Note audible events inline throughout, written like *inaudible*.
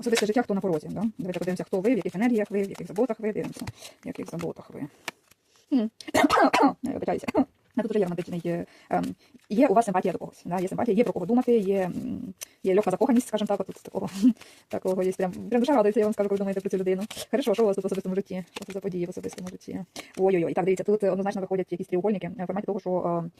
Особисте життя, хто на порозі. Да? Давайте подивимося, хто ви, в яких енергіях ви, в яких заботах ви, дивимося, в яких заботах ви. *coughs* Вибачаюся. А *coughs* Тут вже є романтичний. ем, Є у вас симпатія до когось. Да? Є симпатія, є про кого думати, є, є легка закоханість, скажімо так, тут такого, *laughs* такого є. Прям, прям душа радується, я вам скажу, коли думаєте про цю людину. Хорошо, що у вас тут в особистому житті? Що це за події в особистому житті? Ой-ой-ой. Так, дивіться, тут однозначно виходять якісь треугольники е, в форматі того, що е,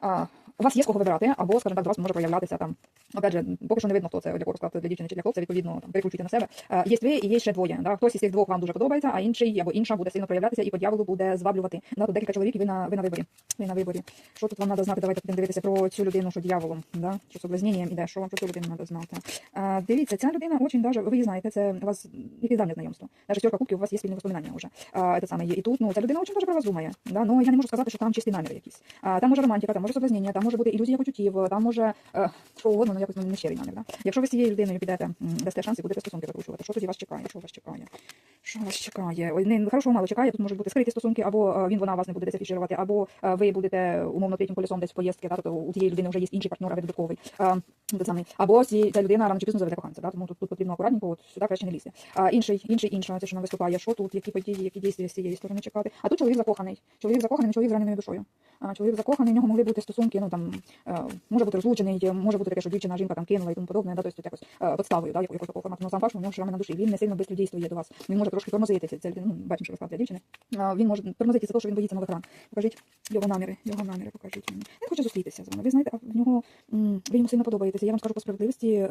а, у вас є з кого вибирати, або, скажімо так, до вас може проявлятися там. Опять же, поки що не видно, хто це для кого розклад для дівчини чи для хлопця, відповідно, там перекручуйте на себе. А, є ви і є ще двоє. Да? Хтось із цих двох вам дуже подобається, а інший або інша буде сильно проявлятися і по дьяволу буде зваблювати. Да? Тут декілька чоловік, і ви на, ви на виборі. Ви на виборі. Що тут вам треба знати? Давайте будемо дивитися про цю людину, що дьяволом, да? що соблазненням іде, що вам про цю людину треба знати. А, дивіться, ця людина очень даже, ви її знаєте, це у вас якесь давнє знайомство. На шестерка кубків у вас є спільні воспоминання вже. А, це саме є. І тут, ну, ця людина даже про вас думає. Да? Ну, я не можу сказати, що там чисті наміри якісь. А, там може романтика, там може соблазнення, там може бути ілюзія почуттів, там може е, що угодно, ну якось ну, не щирий намір. Да? Якщо ви з цією людиною підете, дасте шанс і будете стосунки закручувати, що тоді вас чекає? Що вас чекає? Що вас чекає? Не хорошого мало чекає. Тут можуть бути скриті стосунки, або е, він вона вас не буде десь афішувати, або е, ви будете умовно третім колесом десь поїздки, да? тобто у тієї людини вже є інший партнер, а ви додатковий. Е, саме. Або ці, ця людина рано чи пізно заведе коханця, да? тому тут, тут потрібно акуратненько, от сюди краще не лізти. А інший, інший, інша, це що нам виступає, що тут, які події, які дійства з цієї сторони чекати. А тут чоловік закоханий. Чоловік закоханий, чоловік з раненою душою. А чоловік закоханий, в нього могли бути стосунки, ну там е, може бути розлучений, може бути таке, що дівчина, жінка там кинула і тому подобне, да, тобто якось е, підставою, да, якогось такого формату. Ну сам факт, що у нього шрами на душі. Він не сильно швидко дійствує до вас. Він може трошки тормозити. Це, ну, бачимо, що розклад для дівчини. А, він може тормозити за те, що він боїться нових ран. Покажіть його наміри, його наміри, покажіть мені. Він хоче зустрітися з вами. Ви знаєте, в нього ви йому сильно подобаєтеся. Я вам скажу по справедливості. Е,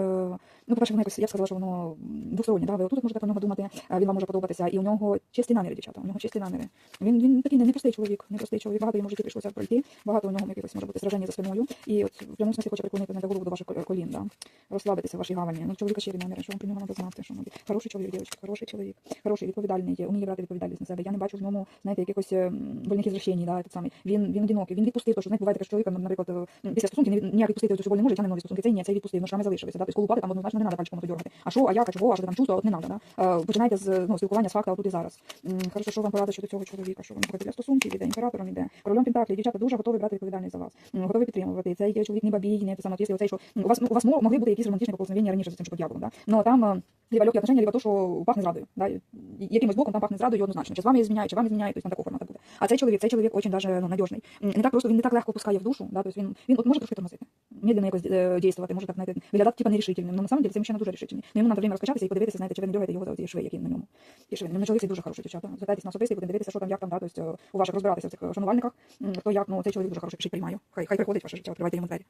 ну, по-перше, воно якось я б сказала, що воно двостороннє. Да? Ви отут можете про нього думати, він вам може подобатися. І у нього чисті наміри, дівчата. У нього чисті наміри. Він, він такий не- непростий чоловік, непростий чоловік. Багато йому житті прийшлося пройти. Багато у нього якихось може бути сраження за спиною. І от в прямому смислі хоче приклонити на голову до ваших кол- колін, да? Розслабитися в вашій гавані. Ну, чоловіка щирі наміри, що вам про нього треба знати, що може. Хороший чоловік, дівчатка, хороший чоловік, хороший, відповідальний, вміє брати відповідальність на себе. Я не бачу в ньому, знаєте, якихось ем, больних ізращень, да, так саме. Він, він одинокий, він відпустив, то, що знаєте, буває таке, що чоловіка, наприклад, е, ну, після стосунків ніяк відпустити боль не може, тягне нові стосунки. Це ні, це відпустив, ну, шрами залишилися, да? Тобто, коли там однозначно не треба пальчиком дергати. А що, а як, а чого, а що ти там чувство, от не треба, да? Е, Починайте з ну, спілкування з факта тут і зараз. Хорошо, що вам порадити щодо цього чоловіка, що робити для стосунків, іде імператором, іде королем Пентаклі. Дівчата дуже готові брати відповідальність за вас. Готові підтримувати. Цей є чоловік не бабій, не саме, якщо оцей, що у вас, ну, у вас могли бути якісь романтичні поползновення раніше з цим, дьяволу, да? Но там е, либо легкі отношения, либо то, що пахне зрадою. Да? Якимось боком там пахне зрадою однозначно. Чи з вами зміняє, чи вам зміняє, тобто там такого формату буде. А цей чоловік, цей чоловік очень даже ну, надіжний. Не так просто, він не так легко пускає в душу, да? тобто він, він от може трошки тормозити. Медленно якось е, дійствувати, може так, знаєте, виглядати типа нерішительним. Но на самом мужчина дуже рішительний. Ну, йому треба время розкачатися і подивитися, знаєте, чи ви не його за ці шви, які на ньому. І шви. Ну, чоловік дуже хороший, дівчата. Звертайтесь на особистий, будемо дивитися, що там, як там, да? тобто у ваших розбиратися в цих шанувальниках, хто як, ну, цей чоловік дуже хороший, приймаю. Хай, хай приходить ваше життя, відкривайте йому двері.